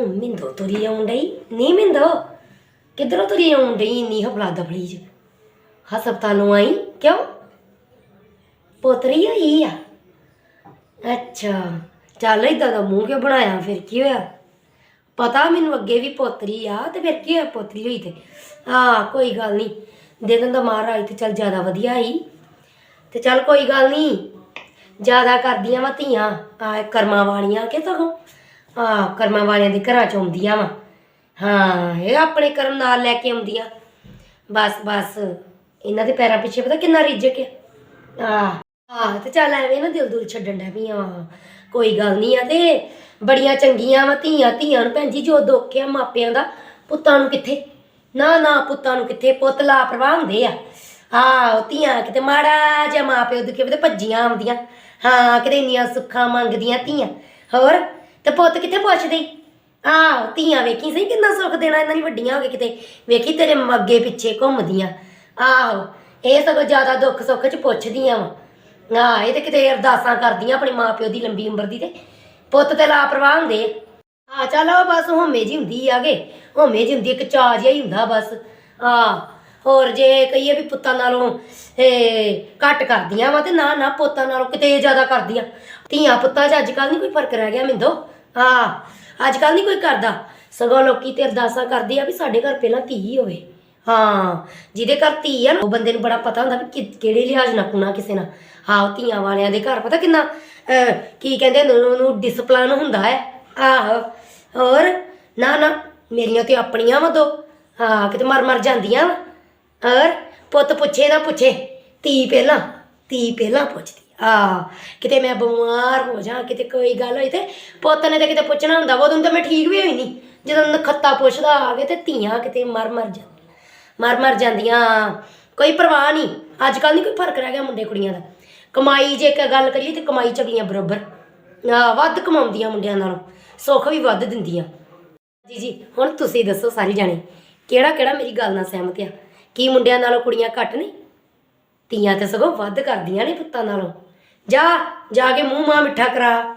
ਉਹ ਮਿੰਦੋ ਤੁਰੀ ਆਉਣ ਡਈ? ਨਹੀਂ ਮਿੰਦੋ? ਕਿੱਧਰੋਂ ਤੁਰੀ ਆਉਣ ਡਈ ਇੰਨੀ ਹਫਲਾ ਦਫਲੀ ਚ? ਹਸਪਤਾਲੋਂ ਆਈ? ਕਿਉਂ? ਪੋਤਰੀ ਹੋਈ ਆ? ਅੱਛਾ, ਚੱਲ ਏਦਾਂ ਦਾ ਮੂੰਹ ਕਿਉਂ ਬਣਾਇਆ? ਫਿਰ ਕੀ ਹੋਇਆ? ਪਤਾ ਮੈਨੂੰ ਅੱਗੇ ਵੀ ਪੋਤਰੀ ਆ ਤੇ ਫਿਰ ਕੀ ਹੋਇਆ ਪੋਤਰੀ ਹੋਈ ਤੇ? ਹਾਂ, ਕੋਈ ਗੱਲ ਨਹੀਂ ਦੇ ਦਿੰਦਾ ਮਹਾਰਾਜ ਤੇ ਚੱਲ ਜ਼ਿਆਦਾ ਵਧੀਆ ਆਈ। ਤੇ ਚੱਲ ਕੋਈ ਗੱਲ ਨਹੀਂ ਜ਼ਿਆਦਾ ਕਰਦੀਆਂ ਵਾ ਧੀਆਂ। ਆ ਕਰਮਾਂ ਵਾਲੀਆਂ ਕਿ ਸਗੋਂ? ਆ ਕਰਮਾਂ ਵਾਲਿਆਂ ਦੇ ਘਰਾਂ ਚ ਆਉਂਦੀਆਂ ਵਾ। ਹਾਂ, ਇਹ ਆਪਣੇ ਕਰਮ ਨਾਲ ਲੈ ਕੇ ਆਉਂਦੀਆਂ। ਬਸ ਬਸ, ਇਹਨਾਂ ਦੇ ਪੈਰਾਂ ਪਿੱਛੇ ਪਤਾ ਕਿੰਨਾ ਰਿਜਕ ਆ। ਆ ਆ ਤੇ ਚੱਲ ਐਵੇਂ ਨਾ ਦਿਲ ਦੁਲ ਛੱਡਣ ਡੈ ਪਈਆਂ ਵਾਂ। ਕੋਈ ਗੱਲ ਨਹੀਂ ਆ ਤੇ ਬੜੀਆਂ ਚੰਗੀਆਂ ਵਾ ਧੀਆਂ ਧੀਆਂ ਨੂੰ ਭੈਣ ਜੀ, ਜੋ ਦੁੱਖ ਆ ਮਾਪਿਆਂ ਦਾ, ਪੁੱਤਾਂ ਨੂੰ ਕਿੱਥੇ? ਨਾ ਨਾ, ਪੁੱਤਾਂ ਨੂੰ ਕਿੱਥੇ? ਪੁੱਤ ਲਾਪਰਵਾਹ ਹੁੰਦੇ ਆ। ਆਹ ਧੀਆਂ ਕਿਤੇ ਮਾੜਾ ਜਿਹਾ ਮਾਪਿਓ ਦੁਖੇ ਤੇ ਭੱਜੀਆਂ ਆਉਂਦੀਆਂ। ਹਾਂ, ਕਿਤੇ ਇੰਨੀਆਂ ਸੁੱਖਾਂ ਮੰਗਦੀਆਂ ਧੀਆਂ। ਹੋਰ? ਤੇ ਪੁੱਤ ਕਿੱਥੇ ਪੁੱਛਦੇ? ਈ? ਆਹ, ਧੀਆਂ ਵੇਖੀ ਸਹੀ ਕਿੰਨਾ ਸੁੱਖ ਦੇਣਾ ਇਹਨਾਂ ਦੀ ਵੱਡੀਆਂ ਹੋ ਕੇ ਕਿਤੇ। ਵੇਖੀ ਤੇਰੇ ਅੱਗੇ ਪਿੱਛੇ ਘੁੰਮਦੀਆਂ। ਆਹੋ, ਇਹ ਸਗੋਂ ਜ਼ਿਆਦਾ ਦੁੱਖ ਸੁੱਖ ਚ ਪੁੱਛਦੀਆਂ ਵਾ। ਆਹ, ਇਹ ਤੇ ਕਿਤੇ ਅਰਦਾਸਾਂ ਕਰਦੀਆਂ ਆਪਣੇ ਮਾਪਿਓ ਦੀ ਲੰਬੀ ਉਮਰ ਦੀ ਤੇ। ਪੁੱਤ ਤੇ ਲਾਪਰਵਾਹ ਹੁੰਦੇ ਆ। ਆ ਚਲੋ ਬਸ ਹੋਮੇ ਜੀ ਹੁੰਦੀ ਆਗੇ ਹੋਮੇ ਜੀ ਹੁੰਦੀ ਇੱਕ ਚਾਅ ਜਿਹਾ ਹੀ ਹੁੰਦਾ ਬਸ। ਆ ਹੋਰ ਜੇ ਕਹੀਏ ਵੀ ਪੁੱਤਾਂ ਨਾਲੋਂ ਇਹ ਘੱਟ ਕਰਦੀਆਂ ਵਾ ਤੇ ਨਾ ਨਾ ਪੁੱਤਾਂ ਨਾਲੋਂ ਕਿਤੇ ਜ਼ਿਆਦਾ ਕਰਦੀਆਂ। ਧੀਆਂ ਪੁੱਤਾਂ 'ਚ ਅੱਜ ਕੱਲ ਨਹੀਂ ਕੋਈ ਫ਼ਰਕ ਰਹਿ ਗਿਆ ਮਿੰਦੋ। ਹਾਂ ਅੱਜ ਕੱਲ ਨਹੀਂ ਕੋਈ ਕਰਦਾ। ਸਗੋਂ ਲੋਕੀ ਤੇ ਅਰਦਾਸਾਂ ਕਰਦੇ ਆ ਵੀ ਸਾਡੇ ਘਰ ਪਹਿਲਾਂ ਧੀ ਹੋਵੇ। ਹਾਂ ਜਿਹਦੇ ਘਰ ਧੀ ਆ ਨਾ ਉਹ ਬੰਦੇ ਨੂੰ ਬੜਾ ਪਤਾ ਹੁੰਦਾ ਵੀ ਕਿ- ਕਿਹੜੇ ਲਿਹਾਜ਼ ਨਾਲ ਕੁਣਾ ਕਿਸੇ ਨਾਲ। ਹਾਂ ਉਹ ਧੀਆਂ ਵਾਲਿਆਂ ਦੇ ਘਰ ਪਤਾ ਕਿੰਨਾ ਅਹ, ਕੀ ਕਹਿੰਦੇ ਨੇ ਉਹਨੂੰ ਡਿਸਪਲਨ ਹੁੰਦਾ ਹੈ। ਆਹੋ ਹੋਰ ਨਾ ਨਾ ਮੇਰੀਆਂ ਤੇ ਆਪਣੀਆਂ ਵਾ ਦੋ। ਹਾਂ ਕਿਤੇ ਮਰ ਮਰ ਜਾਂਦੀਆਂ ਵਾ। ਔਰ ਪੁੱਤ ਪੁੱਛੇ ਨਾ ਪੁੱਛੇ ਧੀ ਪਹਿਲਾਂ ਧੀ ਪਹਿਲਾਂ ਪੁੱਛਦੀ। ਆ ਕਿਤੇ ਮੈਂ ਬਿਮਾਰ ਹੋ ਜਾ ਕਿਤੇ ਕੋਈ ਗੱਲ ਹੋਈ ਤੇ ਪੁੱਤ ਨੇ ਤੇ ਕਿਤੇ ਪੁੱਛਣਾ ਹੁੰਦਾ ਵਾ, ਉਦੋਂ ਤਾਂ ਮੈਂ ਠੀਕ ਵੀ ਹੋਈ ਨਹੀਂ ਜਦੋਂ ਨਖੱਤਾ ਪੁੱਛਦਾ ਆ ਕੇ ਤੇ ਧੀਆਂ ਕਿਤੇ ਮਰ ਮਰ ਜਾਂਦੀਆਂ ਮਰ ਮਰ ਜਾਂਦੀਆਂ। ਕੋਈ ਪਰਵਾਹ ਨਹੀਂ ਅੱਜ ਕੱਲ ਨਹੀਂ ਕੋਈ ਫ਼ਰਕ ਰਹਿ ਗਿਆ ਮੁੰਡੇ ਕੁੜੀਆਂ ਦਾ। ਕਮਾਈ ਜੇ ਇੱਕ ਗੱਲ ਕਰੀਏ ਤੇ ਕਮਾਈ ਚਗੀਆਂ ਬਰਾਬਰ। ਆ ਵੱਧ ਕਮਾਉਂਦੀਆਂ ਮੁੰਡਿਆਂ ਨਾਲੋਂ ਸੁੱਖ ਵੀ ਵੱਧ ਦਿੰਦੀਆਂ। ਜੀ ਜੀ ਹੁਣ ਤੁਸੀਂ ਦੱਸੋ ਸਾਰੇ ਜਾਣੇ ਕਿਹੜਾ ਕਿਹੜਾ ਮੇਰੀ ਗੱਲ ਨਾਲ ਸਹਿਮਤ ਆ? ਕੀ ਮੁੰਡਿਆਂ ਨਾਲੋਂ ਕੁੜੀਆਂ ਘੱਟ ਨਹੀਂ ਧੀਆਂ ਤੇ ਸਗੋਂ ਵੱਧ ਕਰਦੀਆਂ ਨੇ ਪੁੱਤਾਂ ਨਾਲੋਂ। ਜਾ ਜਾ ਕੇ ਮੂੰਹ ਮਾਂ ਮਿੱਠਾ ਕਰਾ।